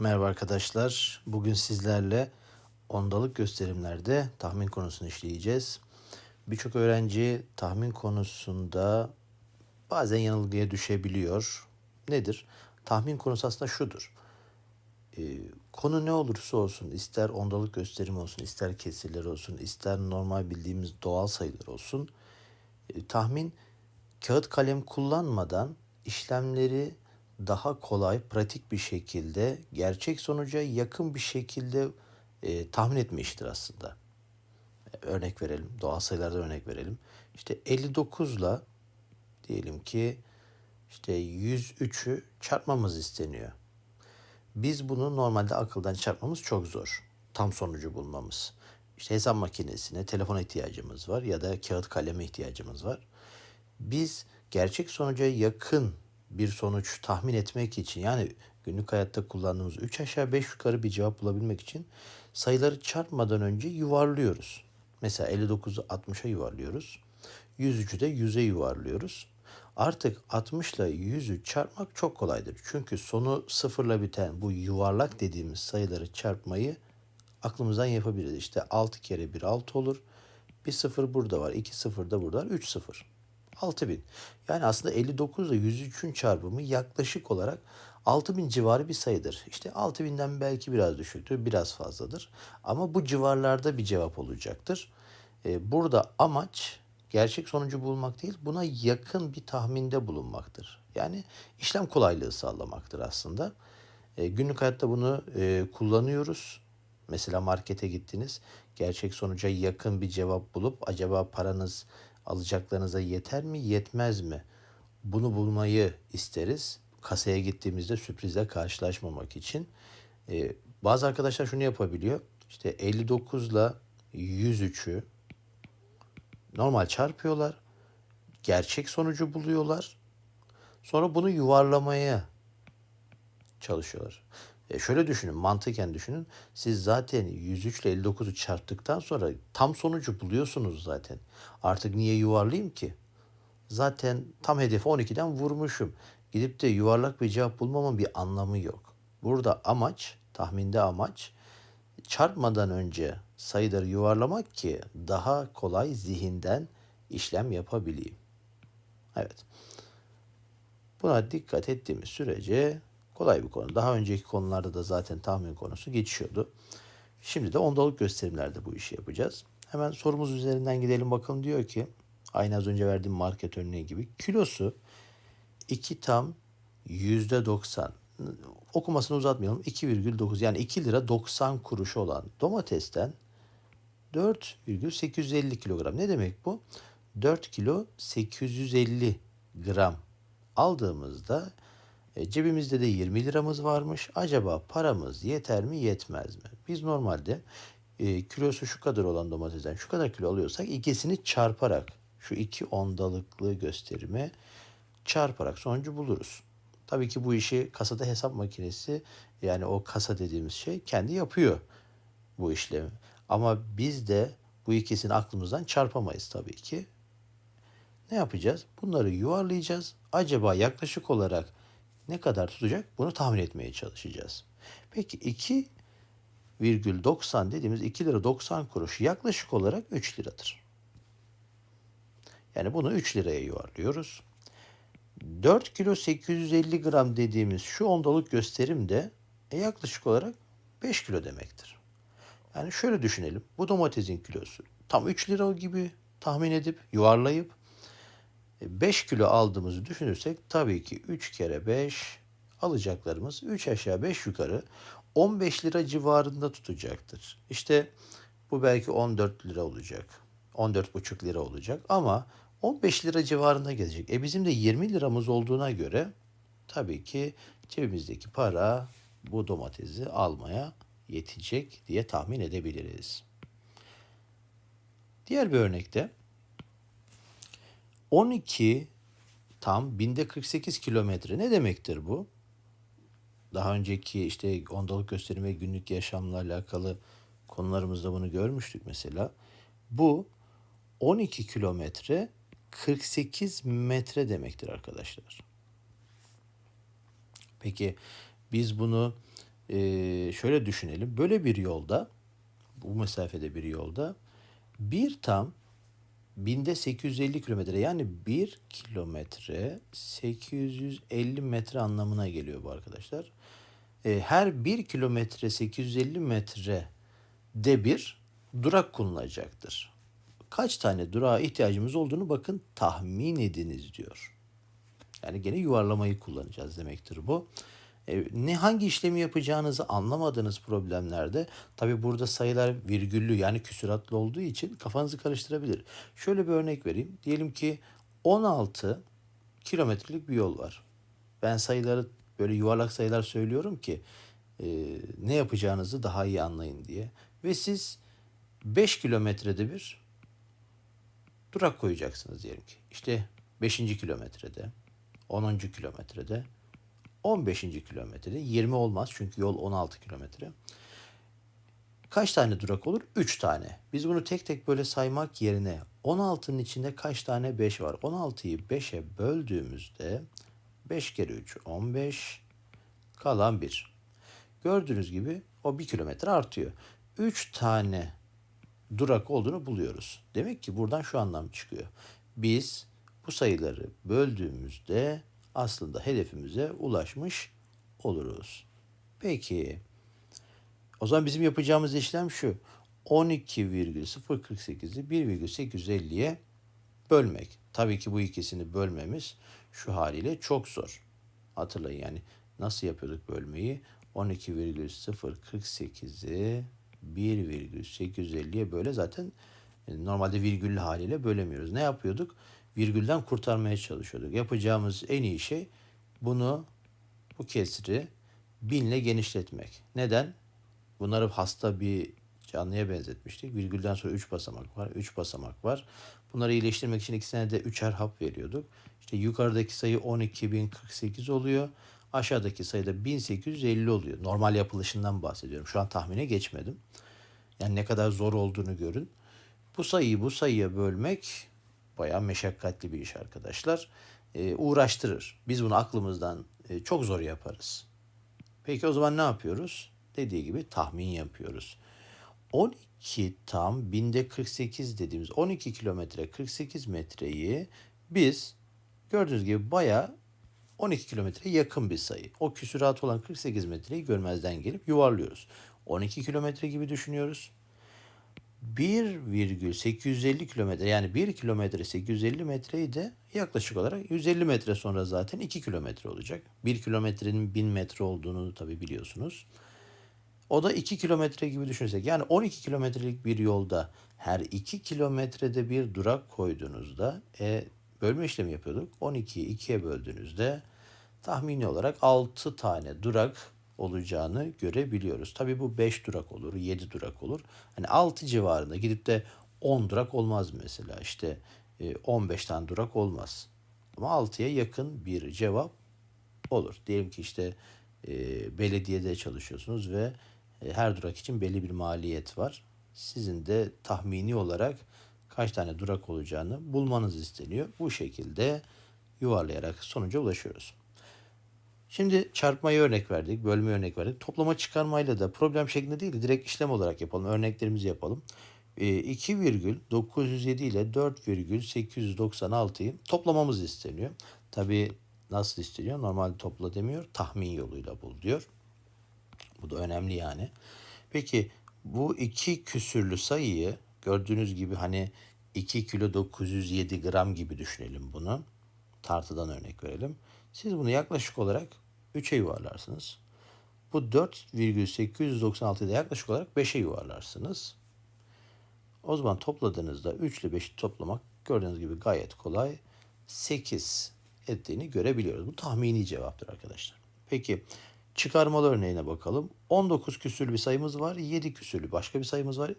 Merhaba arkadaşlar. Bugün sizlerle ondalık gösterimlerde tahmin konusunu işleyeceğiz. Birçok öğrenci tahmin konusunda bazen yanılgıya düşebiliyor. Nedir? Tahmin konusu aslında şudur. Ee, konu ne olursa olsun, ister ondalık gösterim olsun, ister kesirler olsun, ister normal bildiğimiz doğal sayılar olsun, e, tahmin kağıt kalem kullanmadan işlemleri daha kolay, pratik bir şekilde, gerçek sonuca yakın bir şekilde e, tahmin etme işidir aslında. Örnek verelim, doğal sayılardan örnek verelim. İşte 59 ile diyelim ki işte 103'ü çarpmamız isteniyor. Biz bunu normalde akıldan çarpmamız çok zor. Tam sonucu bulmamız. İşte hesap makinesine, telefona ihtiyacımız var ya da kağıt kaleme ihtiyacımız var. Biz gerçek sonuca yakın bir sonuç tahmin etmek için yani günlük hayatta kullandığımız 3 aşağı 5 yukarı bir cevap bulabilmek için sayıları çarpmadan önce yuvarlıyoruz. Mesela 59'u 60'a yuvarlıyoruz. 103'ü de 100'e yuvarlıyoruz. Artık 60 ile 100'ü çarpmak çok kolaydır. Çünkü sonu sıfırla biten bu yuvarlak dediğimiz sayıları çarpmayı aklımızdan yapabiliriz. İşte 6 kere 1 6 olur. Bir sıfır burada var. 2 sıfır da burada var. 3 sıfır. 6000. Yani aslında 59 ile 103'ün çarpımı yaklaşık olarak 6000 civarı bir sayıdır. İşte 6000'den belki biraz düşüktür, biraz fazladır. Ama bu civarlarda bir cevap olacaktır. Ee, burada amaç gerçek sonucu bulmak değil, buna yakın bir tahminde bulunmaktır. Yani işlem kolaylığı sağlamaktır aslında. E, günlük hayatta bunu e, kullanıyoruz. Mesela markete gittiniz, gerçek sonuca yakın bir cevap bulup acaba paranız alacaklarınıza yeter mi, yetmez mi? Bunu bulmayı isteriz. Kasaya gittiğimizde sürprizle karşılaşmamak için. E, bazı arkadaşlar şunu yapabiliyor. İşte 59 ile 103'ü normal çarpıyorlar. Gerçek sonucu buluyorlar. Sonra bunu yuvarlamaya çalışıyorlar. E şöyle düşünün, mantıken düşünün. Siz zaten 103 ile 59'u çarptıktan sonra tam sonucu buluyorsunuz zaten. Artık niye yuvarlayayım ki? Zaten tam hedefi 12'den vurmuşum. Gidip de yuvarlak bir cevap bulmamın bir anlamı yok. Burada amaç, tahminde amaç çarpmadan önce sayıları yuvarlamak ki daha kolay zihinden işlem yapabileyim. Evet. Buna dikkat ettiğimiz sürece kolay bir konu. Daha önceki konularda da zaten tahmin konusu geçiyordu. Şimdi de ondalık gösterimlerde bu işi yapacağız. Hemen sorumuz üzerinden gidelim bakalım diyor ki aynı az önce verdiğim market örneği gibi kilosu 2 tam yüzde 90 okumasını uzatmayalım 2,9 yani 2 lira 90 kuruş olan domatesten 4,850 kilogram. Ne demek bu? 4 kilo 850 gram aldığımızda e, cebimizde de 20 liramız varmış. Acaba paramız yeter mi yetmez mi? Biz normalde e, kilosu şu kadar olan domatesten şu kadar kilo alıyorsak ikisini çarparak şu iki ondalıklı gösterimi çarparak sonucu buluruz. Tabii ki bu işi kasada hesap makinesi yani o kasa dediğimiz şey kendi yapıyor bu işlemi. Ama biz de bu ikisini aklımızdan çarpamayız tabii ki. Ne yapacağız? Bunları yuvarlayacağız. Acaba yaklaşık olarak ne kadar tutacak? Bunu tahmin etmeye çalışacağız. Peki 2,90 dediğimiz 2 lira 90 kuruş yaklaşık olarak 3 liradır. Yani bunu 3 liraya yuvarlıyoruz. 4 kilo 850 gram dediğimiz şu ondalık gösterim de e, yaklaşık olarak 5 kilo demektir. Yani şöyle düşünelim. Bu domatesin kilosu tam 3 lira gibi tahmin edip yuvarlayıp 5 kilo aldığımızı düşünürsek tabii ki 3 kere 5 alacaklarımız 3 aşağı 5 yukarı 15 lira civarında tutacaktır. İşte bu belki 14 lira olacak. 14,5 lira olacak ama 15 lira civarında gelecek. E bizim de 20 liramız olduğuna göre tabii ki cebimizdeki para bu domatesi almaya yetecek diye tahmin edebiliriz. Diğer bir örnekte 12 tam binde 48 kilometre ne demektir bu? Daha önceki işte ondalık gösterim ve günlük yaşamla alakalı konularımızda bunu görmüştük mesela. Bu 12 kilometre 48 metre demektir arkadaşlar. Peki biz bunu Ee, şöyle düşünelim. Böyle bir yolda, bu mesafede bir yolda bir tam binde 850 kilometre yani 1 kilometre 850 metre anlamına geliyor bu arkadaşlar. Ee, her 1 kilometre 850 metre de bir durak kullanılacaktır. Kaç tane durağa ihtiyacımız olduğunu bakın tahmin ediniz diyor. Yani gene yuvarlamayı kullanacağız demektir bu. E, ne hangi işlemi yapacağınızı anlamadığınız problemlerde tabi burada sayılar virgüllü yani küsuratlı olduğu için kafanızı karıştırabilir. Şöyle bir örnek vereyim. Diyelim ki 16 kilometrelik bir yol var. Ben sayıları böyle yuvarlak sayılar söylüyorum ki e, ne yapacağınızı daha iyi anlayın diye. Ve siz 5 kilometrede bir durak koyacaksınız diyelim ki. İşte 5. kilometrede, 10. kilometrede, 15. kilometrede 20 olmaz çünkü yol 16 kilometre. Kaç tane durak olur? 3 tane. Biz bunu tek tek böyle saymak yerine 16'nın içinde kaç tane 5 var? 16'yı 5'e böldüğümüzde 5 kere 3 15 kalan 1. Gördüğünüz gibi o 1 kilometre artıyor. 3 tane durak olduğunu buluyoruz. Demek ki buradan şu anlam çıkıyor. Biz bu sayıları böldüğümüzde aslında hedefimize ulaşmış oluruz. Peki o zaman bizim yapacağımız işlem şu. 12,048'i 1,850'ye bölmek. Tabii ki bu ikisini bölmemiz şu haliyle çok zor. Hatırlayın yani nasıl yapıyorduk bölmeyi? 12,048'i 1,850'ye böyle zaten e, normalde virgüllü haliyle bölemiyoruz. Ne yapıyorduk? Virgülden kurtarmaya çalışıyorduk. Yapacağımız en iyi şey bunu bu kesri binle genişletmek. Neden? Bunları hasta bir canlıya benzetmiştik. Virgülden sonra 3 basamak var. 3 basamak var. Bunları iyileştirmek için ikisine de üçer hap veriyorduk. İşte yukarıdaki sayı 12.048 oluyor. Aşağıdaki sayıda 1850 oluyor. Normal yapılışından bahsediyorum. Şu an tahmine geçmedim. Yani ne kadar zor olduğunu görün. Bu sayıyı bu sayıya bölmek bayağı meşakkatli bir iş arkadaşlar. Ee, uğraştırır. Biz bunu aklımızdan e, çok zor yaparız. Peki o zaman ne yapıyoruz? Dediği gibi tahmin yapıyoruz. 12 tam binde 48 dediğimiz 12 kilometre 48 metreyi biz gördüğünüz gibi bayağı 12 kilometre yakın bir sayı. O küsurat olan 48 metreyi görmezden gelip yuvarlıyoruz. 12 kilometre gibi düşünüyoruz. 1,850 kilometre yani 1 kilometre 850 metreyi de yaklaşık olarak 150 metre sonra zaten 2 kilometre olacak. 1 kilometrenin 1000 metre olduğunu tabi biliyorsunuz. O da 2 kilometre gibi düşünürsek yani 12 kilometrelik bir yolda her 2 kilometrede bir durak koyduğunuzda e, bölme işlemi yapıyorduk. 12'yi 2'ye böldüğünüzde tahmini olarak 6 tane durak olacağını görebiliyoruz. Tabii bu 5 durak olur, 7 durak olur. Hani 6 civarında gidip de 10 durak olmaz mesela. İşte 15 e, tane durak olmaz. Ama 6'ya yakın bir cevap olur. Diyelim ki işte e, belediyede çalışıyorsunuz ve e, her durak için belli bir maliyet var. Sizin de tahmini olarak kaç tane durak olacağını bulmanız isteniyor. Bu şekilde yuvarlayarak sonuca ulaşıyoruz. Şimdi çarpmayı örnek verdik, bölme örnek verdik. Toplama çıkarmayla da problem şeklinde değil de direkt işlem olarak yapalım. Örneklerimizi yapalım. 2,907 ee, ile 4,896'yı toplamamız isteniyor. Tabi nasıl isteniyor? Normalde topla demiyor. Tahmin yoluyla bul diyor. Bu da önemli yani. Peki bu iki küsürlü sayıyı gördüğünüz gibi hani 2 kilo 907 gram gibi düşünelim bunu. Tartıdan örnek verelim. Siz bunu yaklaşık olarak 3'e yuvarlarsınız. Bu 4,896'yı da yaklaşık olarak 5'e yuvarlarsınız. O zaman topladığınızda 3 ile 5'i toplamak gördüğünüz gibi gayet kolay. 8 ettiğini görebiliyoruz. Bu tahmini cevaptır arkadaşlar. Peki çıkarmalı örneğine bakalım. 19 küsürlü bir sayımız var. 7 küsürlü başka bir sayımız var.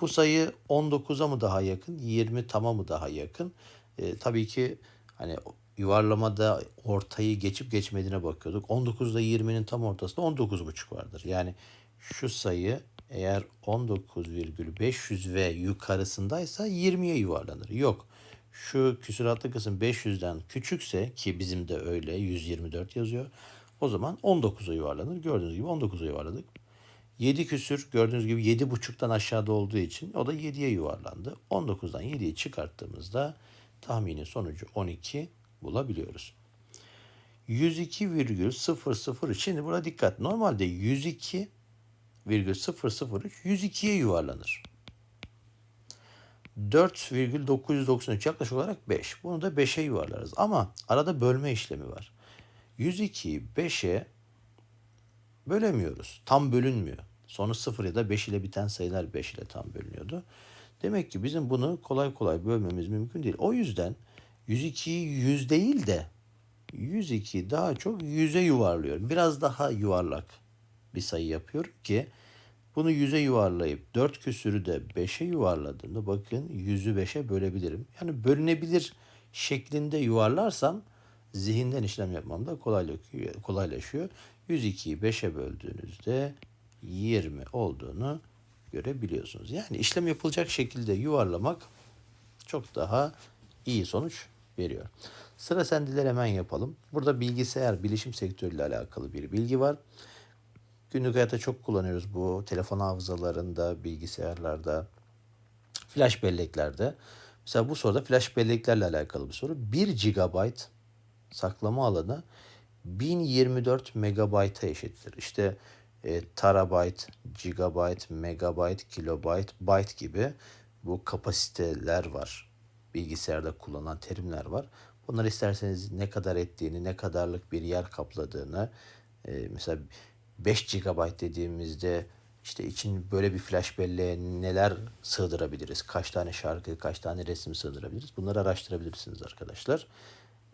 Bu sayı 19'a mı daha yakın? 20 tama mı daha yakın? E, tabii ki hani yuvarlamada ortayı geçip geçmediğine bakıyorduk. 19'da 20'nin tam ortasında 19,5 vardır. Yani şu sayı eğer 19,500 ve yukarısındaysa 20'ye yuvarlanır. Yok. Şu küsuratlı kısım 500'den küçükse ki bizim de öyle 124 yazıyor. O zaman 19'a yuvarlanır. Gördüğünüz gibi 19'a yuvarladık. 7 küsür gördüğünüz gibi 7,5'tan aşağıda olduğu için o da 7'ye yuvarlandı. 19'dan 7'yi çıkarttığımızda tahmini sonucu 12 bulabiliyoruz. 102,003 şimdi burada dikkat. Normalde 102,003 102'ye yuvarlanır. 4,993 yaklaşık olarak 5. Bunu da 5'e yuvarlarız. Ama arada bölme işlemi var. 102'yi 5'e bölemiyoruz. Tam bölünmüyor. Sonu 0 ya da 5 ile biten sayılar 5 ile tam bölünüyordu. Demek ki bizim bunu kolay kolay bölmemiz mümkün değil. O yüzden 102'yi 100 değil de 102 daha çok 100'e yuvarlıyorum. Biraz daha yuvarlak bir sayı yapıyorum ki bunu 100'e yuvarlayıp 4 küsürü de 5'e yuvarladığımda bakın 100'ü 5'e bölebilirim. Yani bölünebilir şeklinde yuvarlarsam zihinden işlem yapmam da kolaylaşıyor. kolaylaşıyor. 102'yi 5'e böldüğünüzde 20 olduğunu görebiliyorsunuz. Yani işlem yapılacak şekilde yuvarlamak çok daha iyi sonuç veriyor. Sıra sendiler hemen yapalım. Burada bilgisayar, bilişim sektörüyle alakalı bir bilgi var. Günlük hayatta çok kullanıyoruz bu telefon hafızalarında, bilgisayarlarda, flash belleklerde. Mesela bu soruda flash belleklerle alakalı bir soru. 1 GB saklama alanı 1024 megabayta eşittir. İşte e, terabayt, gigabayt, megabayt, kilobayt, byte gibi bu kapasiteler var. Bilgisayarda kullanılan terimler var. Bunlar isterseniz ne kadar ettiğini, ne kadarlık bir yer kapladığını, e, mesela 5 GB dediğimizde işte için böyle bir flash belleğe neler sığdırabiliriz? Kaç tane şarkı, kaç tane resim sığdırabiliriz? Bunları araştırabilirsiniz arkadaşlar.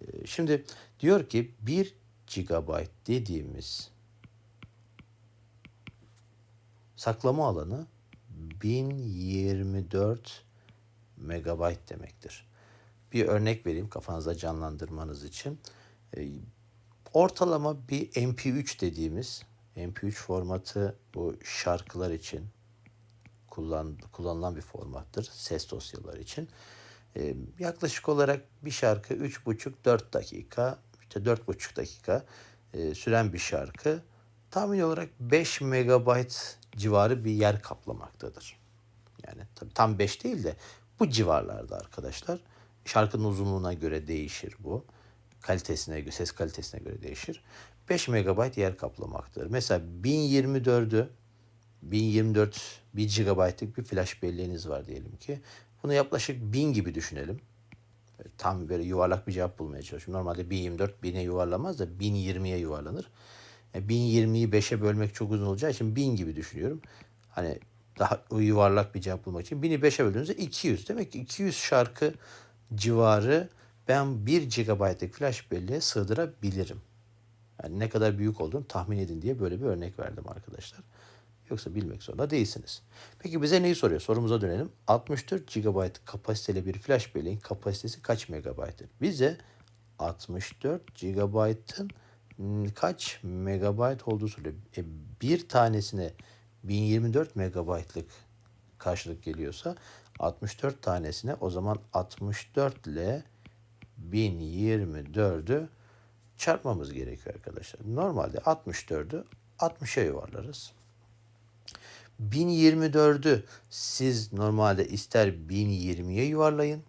Ee, Şimdi diyor ki 1 GB dediğimiz saklama alanı 1024 megabayt demektir. Bir örnek vereyim kafanızda canlandırmanız için. Ee, Ortalama bir MP3 dediğimiz MP3 formatı bu şarkılar için kullan, kullanılan bir formattır. Ses dosyaları için. Ee, yaklaşık olarak bir şarkı 3,5-4 dakika, işte 4,5 dakika e, süren bir şarkı tahmin olarak 5 megabayt civarı bir yer kaplamaktadır. Yani tabii tam 5 değil de bu civarlarda arkadaşlar. Şarkının uzunluğuna göre değişir bu. Kalitesine göre, ses kalitesine göre değişir. 5 megabayt yer kaplamaktadır. Mesela 1024'ü 1024 1 GB'lık bir flash belleğiniz var diyelim ki. Bunu yaklaşık 1000 gibi düşünelim. Tam böyle yuvarlak bir cevap bulmaya çalışıyorum. Normalde 1024 1000'e yuvarlamaz da 1020'ye yuvarlanır. Yani 1020'yi 5'e bölmek çok uzun olacağı için 1000 gibi düşünüyorum. Hani daha yuvarlak bir cevap bulmak için 1000'i 5'e böldüğünüzde 200. Demek ki 200 şarkı civarı ben 1 GB'lık flash belleğe sığdırabilirim. Yani ne kadar büyük olduğunu tahmin edin diye böyle bir örnek verdim arkadaşlar. Yoksa bilmek zorunda değilsiniz. Peki bize neyi soruyor? Sorumuza dönelim. 64 GB kapasiteli bir flash belleğin kapasitesi kaç megabayttır? Bize 64 GB'ın kaç megabayt olduğu soruyor. E, bir tanesine 1024 megabaytlık karşılık geliyorsa 64 tanesine o zaman 64 ile 1024'ü çarpmamız gerekiyor arkadaşlar. Normalde 64'ü 60'a yuvarlarız. 1024'ü siz normalde ister 1020'ye yuvarlayın,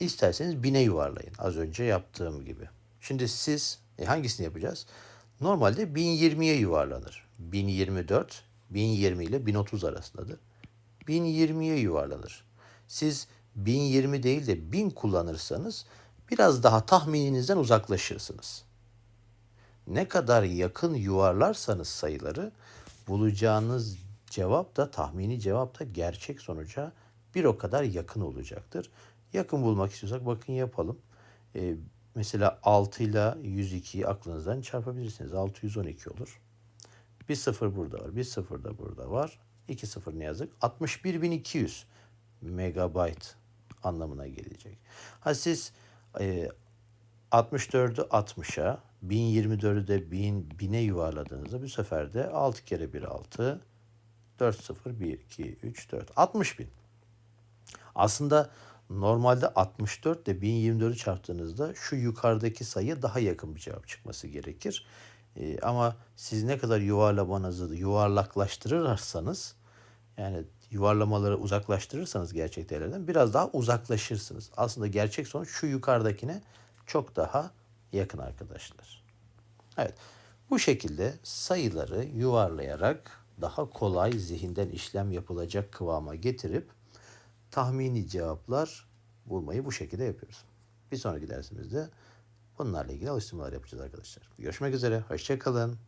isterseniz 1000'e yuvarlayın. Az önce yaptığım gibi. Şimdi siz e, hangisini yapacağız? Normalde 1020'ye yuvarlanır. 1024, 1020 ile 1030 arasındadır. 1020'ye yuvarlanır. Siz 1020 değil de 1000 kullanırsanız biraz daha tahmininizden uzaklaşırsınız. Ne kadar yakın yuvarlarsanız sayıları bulacağınız cevap da tahmini cevap da gerçek sonuca bir o kadar yakın olacaktır. Yakın bulmak istiyorsak bakın yapalım. Ee, mesela 6 ile 102'yi aklınızdan çarpabilirsiniz. 612 olur. Bir sıfır burada var. Bir sıfır da burada var. İki sıfır ne yazık? 61.200 megabayt anlamına gelecek. Ha siz e, 64'ü 60'a, 1024'ü de 1000, 1000'e yuvarladığınızda bu sefer de 6 kere 1 6, 4 0 1 2 3 4 60 bin. Aslında Normalde 64 ile 1024'ü çarptığınızda şu yukarıdaki sayı daha yakın bir cevap çıkması gerekir. Ee, ama siz ne kadar yuvarlamanızı yuvarlaklaştırırsanız yani yuvarlamaları uzaklaştırırsanız gerçek değerlerden biraz daha uzaklaşırsınız. Aslında gerçek sonuç şu yukarıdakine çok daha yakın arkadaşlar. Evet. Bu şekilde sayıları yuvarlayarak daha kolay zihinden işlem yapılacak kıvama getirip tahmini cevaplar bulmayı bu şekilde yapıyoruz. Bir sonraki dersimizde bunlarla ilgili alıştırmalar yapacağız arkadaşlar. Görüşmek üzere. Hoşçakalın.